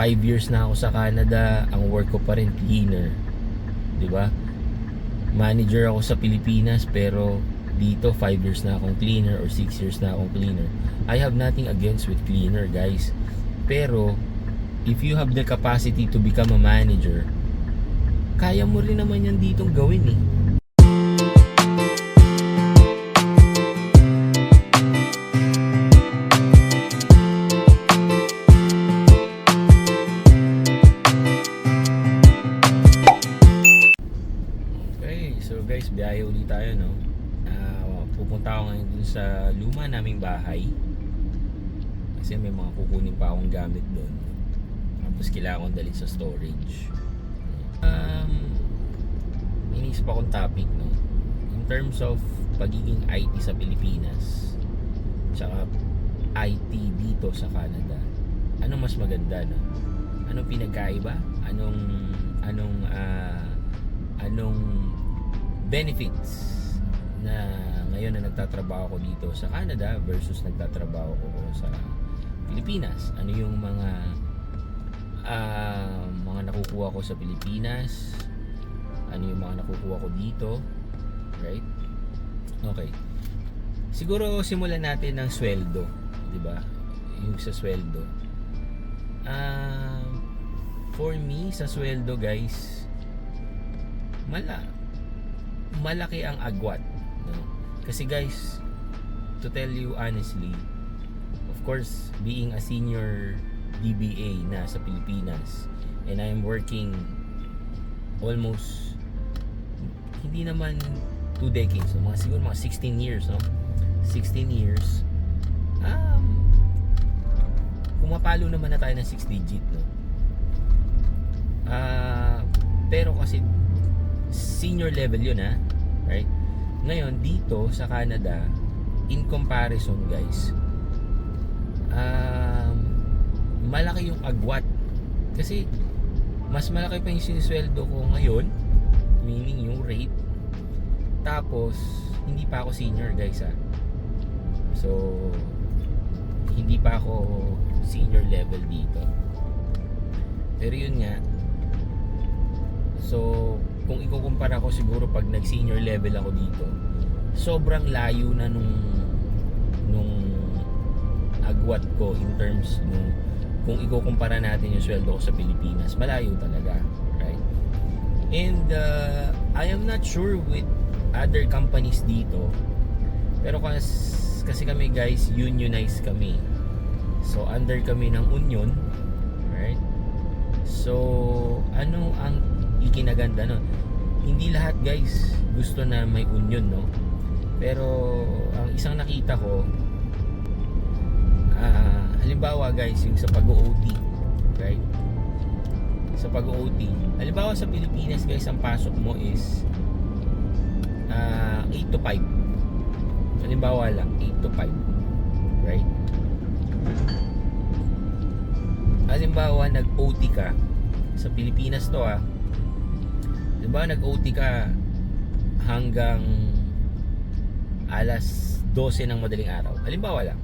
5 years na ako sa Canada, ang work ko pa rin cleaner. 'Di ba? Manager ako sa Pilipinas pero dito 5 years na akong cleaner or 6 years na akong cleaner. I have nothing against with cleaner, guys. Pero if you have the capacity to become a manager, kaya mo rin naman yan ditong gawin eh. Ulit tayo, no? Ah, pupunta ako ngayon dun sa luma naming bahay. Kasi may mga kukunin pa akong gamit doon. Tapos kailangan kong dalhin sa storage. Um, inisip akong topic, no? In terms of pagiging IT sa Pilipinas, tsaka IT dito sa Canada, ano mas maganda, no? Anong pinagkaiba? Anong, anong, ah, anong benefits na ngayon na nagtatrabaho ko dito sa Canada versus nagtatrabaho ko sa Pilipinas. Ano yung mga ah, mga nakukuha ko sa Pilipinas? Ano yung mga nakukuha ko dito? Right? Okay. Siguro simulan natin ng sweldo, 'di ba? Yung sa sweldo. Ah, for me sa sweldo, guys, mala malaki ang agwat no? kasi guys to tell you honestly of course being a senior DBA na sa Pilipinas and I am working almost hindi naman 2 decades no? mga siguro mga 16 years no 16 years um pumapalo naman na tayo ng 6 digit no ah pero kasi senior level yun ha? Right? Ngayon dito sa Canada in comparison guys um, malaki yung agwat. Kasi mas malaki pa yung sinisweldo ko ngayon meaning yung rate. Tapos hindi pa ako senior guys ha? So hindi pa ako senior level dito. Pero yun nga So, kung ikukumpara ko siguro pag nag-senior level ako dito, sobrang layo na nung nung agwat ko in terms nung kung ikukumpara natin yung sweldo ko sa Pilipinas, malayo talaga, right? And uh, I am not sure with other companies dito. Pero kasi, kasi kami guys, unionized kami. So under kami ng union, right? So ano ang ikinaganda nun. Hindi lahat guys gusto na may union, no? Pero ang isang nakita ko, ah, halimbawa guys, yung sa pag-OT, right? Sa pag-OT. Halimbawa sa Pilipinas guys, ang pasok mo is ah, 8 to 5. Halimbawa lang, 8 to 5. Right? Halimbawa, nag-OT ka sa Pilipinas to ah. Diba nag-OT ka hanggang alas 12 ng madaling araw. Halimbawa lang.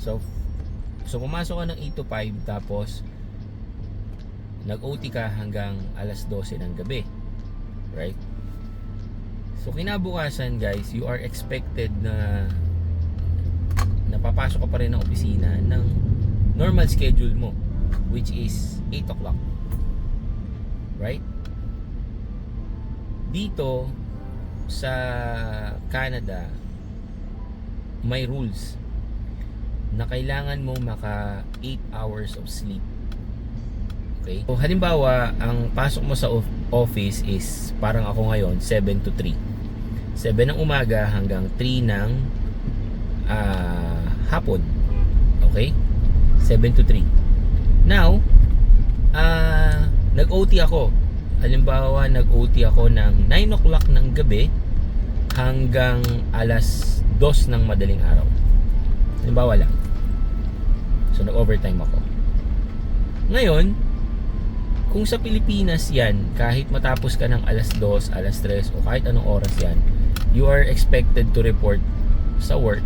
So, so pumasok ka ng 8 to 5 tapos nag-OT ka hanggang alas 12 ng gabi. Right? So kinabukasan guys, you are expected na napapasok ka pa rin ng opisina ng normal schedule mo which is 8 o'clock. Right? Dito sa Canada may rules na kailangan mo maka 8 hours of sleep. Okay? So, halimbawa, ang pasok mo sa of- office is parang ako ngayon, 7 to 3. 7 ng umaga hanggang 3 ng ah, hapon. Okay? 7 to 3. Now, ah, nag-OT ako. Halimbawa, nag-OT ako ng 9 o'clock ng gabi hanggang alas 2 ng madaling araw. Halimbawa lang. So, nag-overtime ako. Ngayon, kung sa Pilipinas yan, kahit matapos ka ng alas 2, alas 3, o kahit anong oras yan, you are expected to report sa work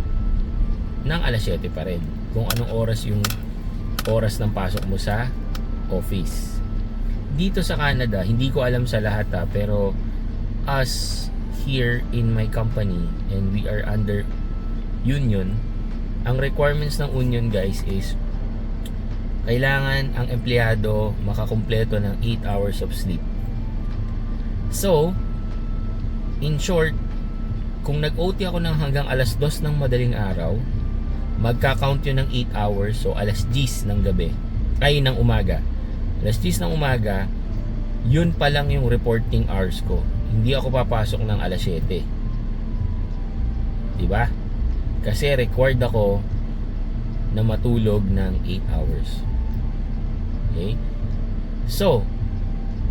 ng alas 7 pa rin. Kung anong oras yung oras ng pasok mo sa office. Dito sa Canada, hindi ko alam sa lahat ha, pero us here in my company and we are under union, ang requirements ng union guys is kailangan ang empleyado makakumpleto ng 8 hours of sleep. So, in short, kung nag-OT ako ng hanggang alas 2 ng madaling araw, magka-count yun ng 8 hours, so alas 10 ng gabi, ay ng umaga. Alas 10 ng umaga, yun pa lang yung reporting hours ko. Hindi ako papasok ng alas 7. Diba? Kasi required ako na matulog ng 8 hours. Okay? So,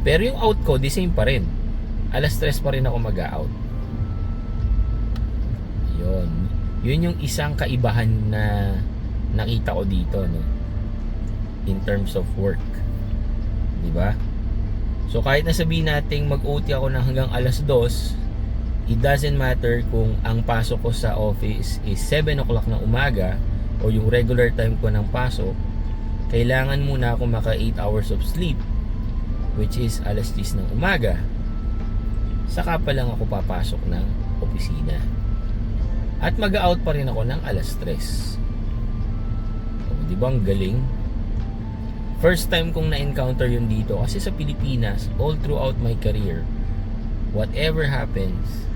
pero yung out ko, the same pa rin. Alas 3 pa rin ako mag-out. Yun. Yun yung isang kaibahan na nakita ko dito, no? In terms of work. Di ba? So, kahit na sabihin nating mag-OT ako ng hanggang alas 2, it doesn't matter kung ang pasok ko sa office is 7 o'clock ng umaga o yung regular time ko ng pasok, kailangan muna ako maka 8 hours of sleep which is alas 10 ng umaga. Saka pa lang ako papasok ng opisina. At mag-out pa rin ako ng alas 3 o, di ba ang galing first time kong na-encounter yun dito kasi sa Pilipinas all throughout my career whatever happens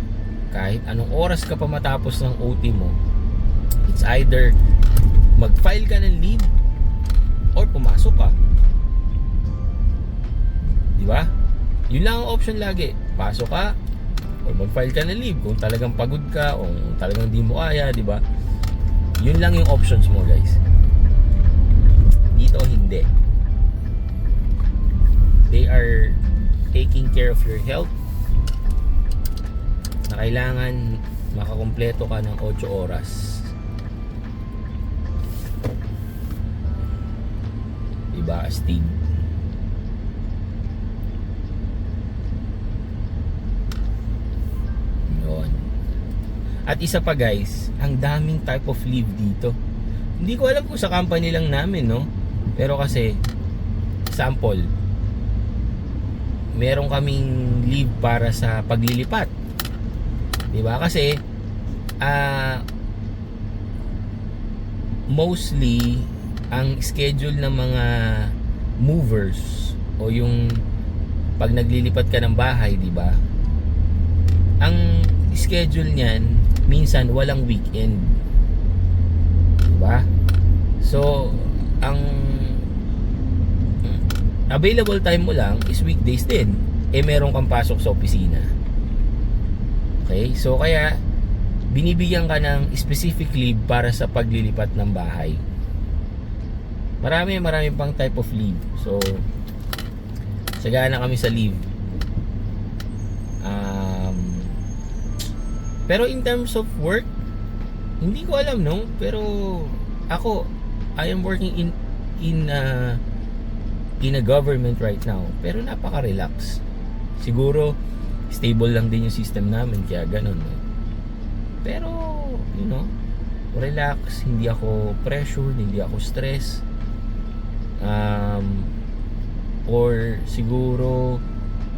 kahit anong oras ka pa matapos ng OT mo it's either mag-file ka ng leave or pumasok ka. Di ba? Yun lang ang option lagi. Pasok ka or mag-file ka ng leave kung talagang pagod ka o talagang di mo kaya, di ba? Yun lang yung options mo, guys. Dito hindi. They are taking care of your health na kailangan makakumpleto ka ng 8 oras Diba, astig? Yun. At isa pa guys, ang daming type of leave dito. Hindi ko alam kung sa company lang namin, no? Pero kasi, sample, meron kaming leave para sa paglilipat. Diba? Kasi, ah, mostly, ang schedule ng mga movers o yung pag naglilipat ka ng bahay, di ba? Ang schedule niyan minsan walang weekend. Di ba? So, ang available time mo lang is weekdays din. Eh meron kang pasok sa opisina. Okay? So kaya binibigyan ka ng specific leave para sa paglilipat ng bahay. Marami, marami pang type of leave. So, sagana kami sa leave. Um, pero in terms of work, hindi ko alam, no? Pero ako, I am working in in uh, in a government right now. Pero napaka-relax. Siguro, stable lang din yung system namin, kaya ganun. No? Pero, you know, relax, hindi ako pressured, hindi ako stress um, or siguro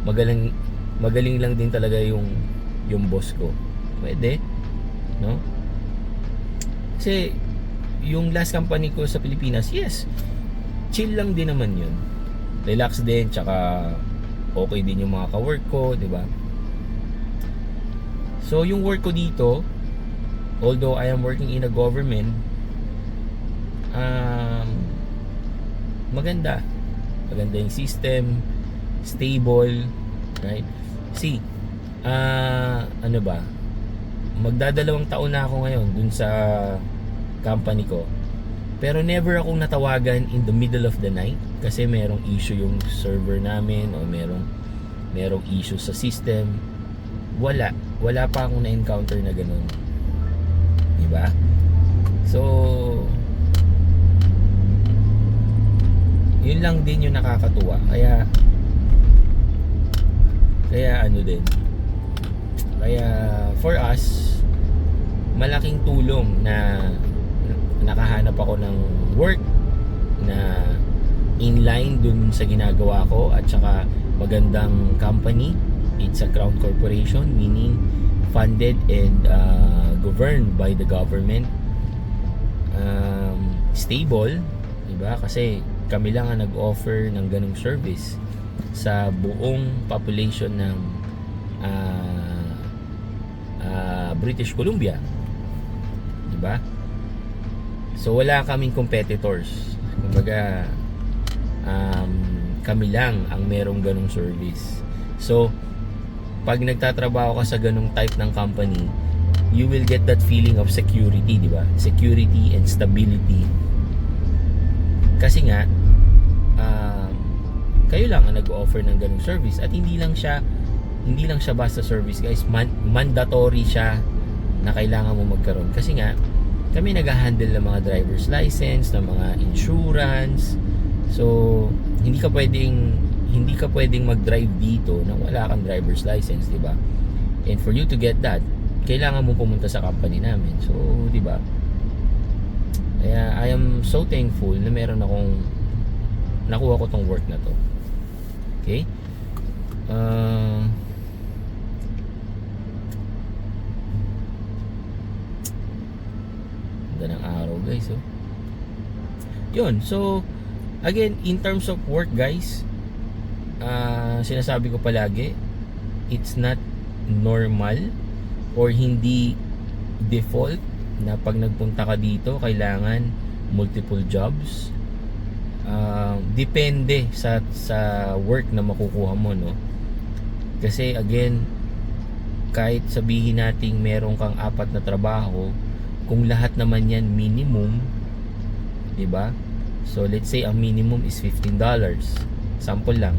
magaling magaling lang din talaga yung yung boss ko pwede no kasi yung last company ko sa Pilipinas yes chill lang din naman yun relax din tsaka okay din yung mga ka-work ko di ba? So yung work ko dito although I am working in a government um, maganda. Maganda yung system stable right? See ah ano ba? Magdadalawang taon na ako ngayon dun sa company ko pero never akong natawagan in the middle of the night kasi merong issue yung server namin o merong merong issue sa system. Wala wala pa akong na-encounter na ganun. Di ba so yun lang din yung nakakatuwa. Kaya kaya ano din kaya for us malaking tulong na nakahanap ako ng work na in line dun sa ginagawa ko at saka magandang company. It's a crown corporation meaning funded and uh, governed by the government. Um, stable, 'di ba? Kasi kami lang ang nag-offer ng ganung service sa buong population ng ah, ah, British Columbia. 'Di ba? So wala kaming competitors. Kumbaga um, kami lang ang merong ganong service. So pag nagtatrabaho ka sa ganong type ng company, you will get that feeling of security, di ba? Security and stability. Kasi nga um, kayo lang ang nag-offer ng ganong service at hindi lang siya hindi lang siya basta service guys man- mandatory siya na kailangan mo magkaroon kasi nga kami nag-handle ng mga driver's license, ng mga insurance. So, hindi ka pwedeng hindi ka pwedeng mag-drive dito na wala kang driver's license, 'di ba? And for you to get that, kailangan mo pumunta sa company namin. So, 'di ba? Kaya I am so thankful na meron akong nakuha ko tong work na to. Okay? Uh, Ganda ng araw guys oh. Yun, so again, in terms of work guys, ah sinasabi ko palagi, it's not normal or hindi default na pag nagpunta ka dito, kailangan multiple jobs. Ah, depende sa sa work na makukuha mo, no? Kasi again, kahit sabihin nating meron kang apat na trabaho, kung lahat naman yan minimum, 'di ba? So let's say ang minimum is $15. Sample lang.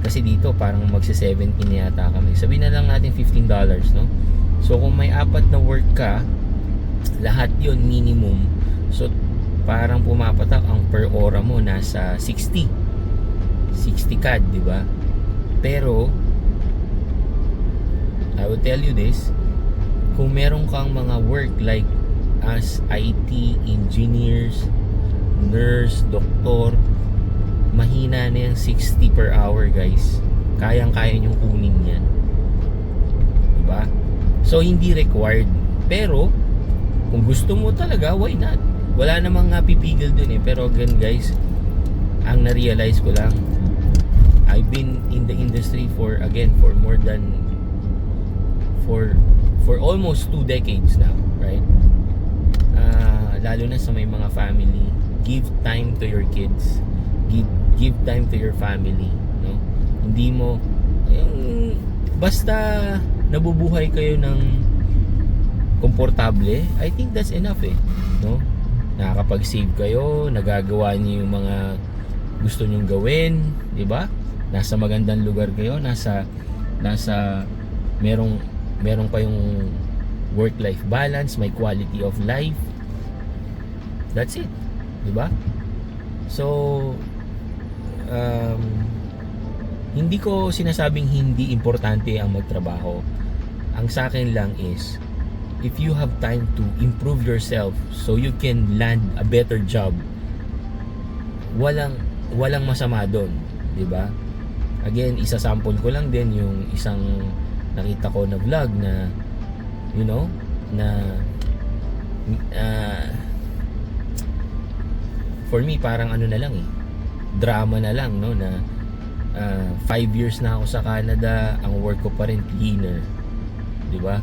Kasi dito parang magse-17 na yata kami. Sabihin na lang natin $15, no? So kung may apat na work ka, lahat 'yon minimum. So parang pumapatak ang per hora mo nasa 60. 60 CAD, 'di ba? Pero I will tell you this, kung meron kang mga work like as IT engineers, nurse, doktor, mahina na yung 60 per hour guys. Kayang-kaya nyong kunin yan. Diba? So, hindi required. Pero, kung gusto mo talaga, why not? Wala namang nga pipigil dun eh. Pero again guys, ang na-realize ko lang, I've been in the industry for, again, for more than for for almost two decades now, right? Ah, lalo na sa may mga family, give time to your kids. Give give time to your family, no? Hindi mo yung basta nabubuhay kayo ng komportable, I think that's enough eh, no? Nakakapag-save kayo, nagagawa niyo yung mga gusto nyong gawin, 'di ba? Nasa magandang lugar kayo, nasa nasa merong meron kayong work-life balance, may quality of life. That's it. 'Di ba? So um, hindi ko sinasabing hindi importante ang magtrabaho. Ang sa akin lang is if you have time to improve yourself so you can land a better job, walang walang masama doon, 'di ba? Again, isa sample ko lang din yung isang nakita ko na vlog na you know na uh, for me parang ano na lang eh drama na lang no na 5 years na ako sa Canada ang work ko pa rin cleaner di ba?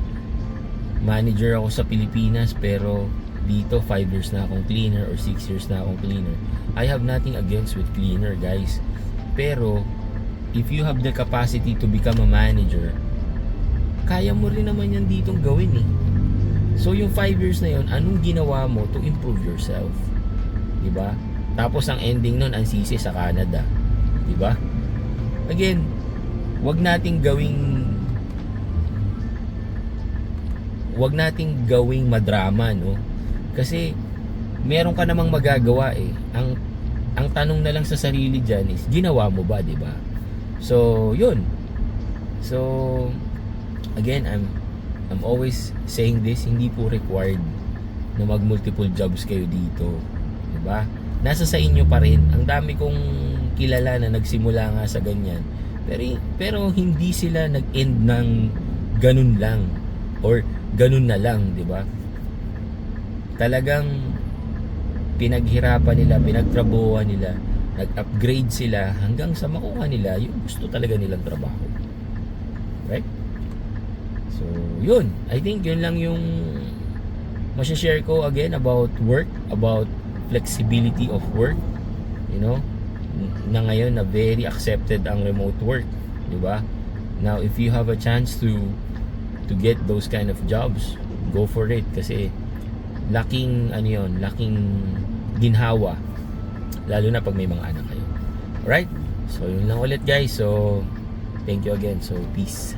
Manager ako sa Pilipinas pero dito 5 years na akong cleaner or 6 years na akong cleaner. I have nothing against with cleaner guys. Pero if you have the capacity to become a manager kaya mo rin naman yan ditong gawin eh. So yung 5 years na yon anong ginawa mo to improve yourself? Di ba tapos ang ending nun ang sisi sa Canada. Di ba again wag nating gawing wag nating gawing madrama no? Kasi meron ka namang magagawa eh. Ang ang tanong na lang sa sarili diyan is ginawa mo ba di ba so yun. So again I'm I'm always saying this hindi po required na mag multiple jobs kayo dito di ba nasa sa inyo pa rin. Ang dami kong kilala na nagsimula nga sa ganyan. Pero, pero hindi sila nag-end ng ganun lang or ganun na lang, di ba? Talagang pinaghirapan nila, pinagtrabuhan nila, nag-upgrade sila hanggang sa makuha nila yung gusto talaga nilang trabaho. Right? So, yun. I think yun lang yung share ko again about work, about flexibility of work. You know, na ngayon na very accepted ang remote work, 'di ba? Now, if you have a chance to to get those kind of jobs, go for it kasi laking ano yun, laking ginhawa lalo na pag may mga anak kayo. Alright? So, yun lang ulit guys. So, thank you again. So, peace.